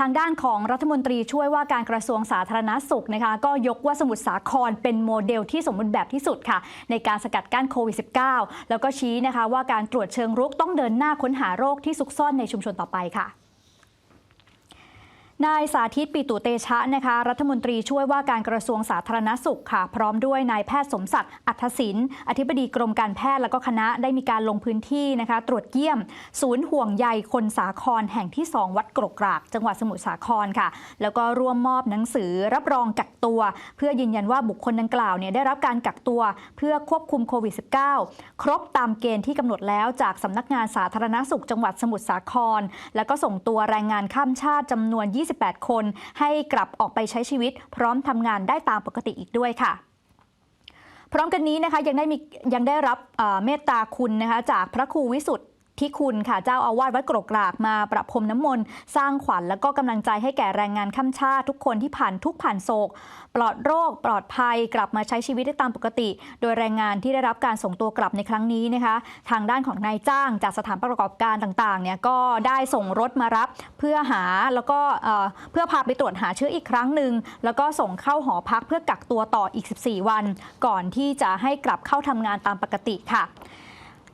ทางด้านของรัฐมนตรีช่วยว่าการกระทรวงสาธารณสุขนะคะก็ยกว่าสมุทรสาครเป็นโมเดลที่สมบูรณ์แบบที่สุดค่ะ ในการสกัดกั้นโควิด -19 แล้วก็ชี้นะคะว่าการตรวจเชิงรุกต้องเดินหน้าค้นหาโรคที่ซุกซ่อนในชุมชนต่อไปค่ะ นายสาธิตปิตุเตชะนะคะ รัฐมนตรีช่วยว่าการกระทรวงสาธารณสุขค่ะ พร้อมด้วยนายแพทย์สมศักดิ์อัธศินอธิบดีกรมการแพทย์และก็คณะได้มีการลงพื้นที่นะคะ ตรวจเยี่ยม ศูนย์ห่วงใยคนสาครแห่งที่ 2 วัดกรกกราก จังหวัดสมุทรสาครค่ะ แล้วก็ร่วมมอบหนังสือรับรองกักตัว เพื่อยืนยันว่าบุคคลดังกล่าวเนี่ยได้รับการกักตัวเพื่อควบคุมโควิด -19 ครบตามเกณฑ์ที่กำหนดแล้วจากสำนักงานสาธารณสุขจังหวัดสมุทรสาคร แล้วก็ส่งตัวแรงงานข้ามชาติจำนวน28 คน ให้กลับออกไปใช้ชีวิต พร้อมทำงานได้ตามปกติอีกด้วยค่ะพร้อมกันนี้นะคะยังได้มียังได้รับเมตตาคุณนะคะจากพระครูวิสุทธิ์ ที่คุณค่ะเจ้าอาวาสวัดกรกกรากมาประพรมน้ำมนต์สร้างขวัญแล้วก็กำลังใจให้แก่แรงงานข้ามชาติทุกคนที่ผ่านทุกผ่านโศก ปลอดโรค ปลอดภัยกลับมาใช้ชีวิตได้ตามปกติ โดยแรงงานที่ได้รับการส่งตัวกลับในครั้งนี้นะคะ ทางด้านของนายจ้างจากสถานประกอบการต่างๆเนี่ยก็ได้ส่งรถมารับเพื่อหาแล้วก็เอ่อเพื่อพาไปตรวจหาเชื้ออีกครั้งหนึ่งแล้วก็ส่งเข้าหอพักเพื่อกักตัวต่ออีก 14 วัน ก่อนที่จะให้กลับเข้าทำงานตามปกติค่ะ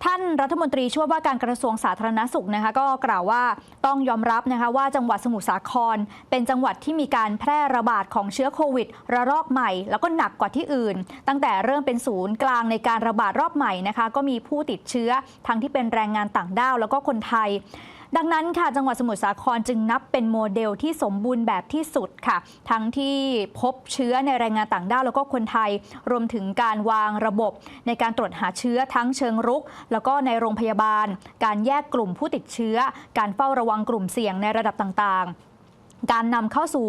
ท่านรัฐมนตรีช่วยว่าการกระทรวงสาธารณสุขนะคะก็กล่าวว่าต้องยอมรับนะคะว่าจังหวัดสมุทรสาคร เป็นจังหวัดที่มีการแพร่ระบาดของเชื้อโควิด ระลอกใหม่ แล้วก็หนักกว่าที่อื่น ตั้งแต่เริ่มเป็นศูนย์กลางในการระบาดรอบใหม่นะคะก็มีผู้ติดเชื้อทั้งที่เป็นแรงงานต่างด้าวแล้วก็คนไทย ดังนั้นค่ะจังหวัดสมุทรสาครจึงนับเป็นโมเดลที่สมบูรณ์แบบที่สุดค่ะ ทั้งที่พบเชื้อในแรงงานต่างด้าวแล้วก็คนไทย รวมถึงการวางระบบ ในการตรวจหาเชื้อทั้งเชิงรุก แล้วก็ในโรงพยาบาล การแยกกลุ่มผู้ติดเชื้อ การเฝ้าระวังกลุ่มเสี่ยงในระดับต่างๆ การนำเข้าสู่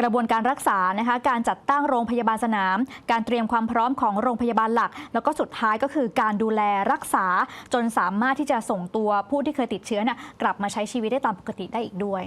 กระบวนการรักษานะคะการจัดตั้งโรงพยาบาลสนาม การเตรียมความพร้อมของโรงพยาบาลหลัก แล้วก็สุดท้ายก็คือการดูแลรักษาจนสามารถที่จะส่งตัวผู้ที่เคยติดเชื้อน่ะกลับมาใช้ชีวิตได้ตามปกติได้อีกด้วย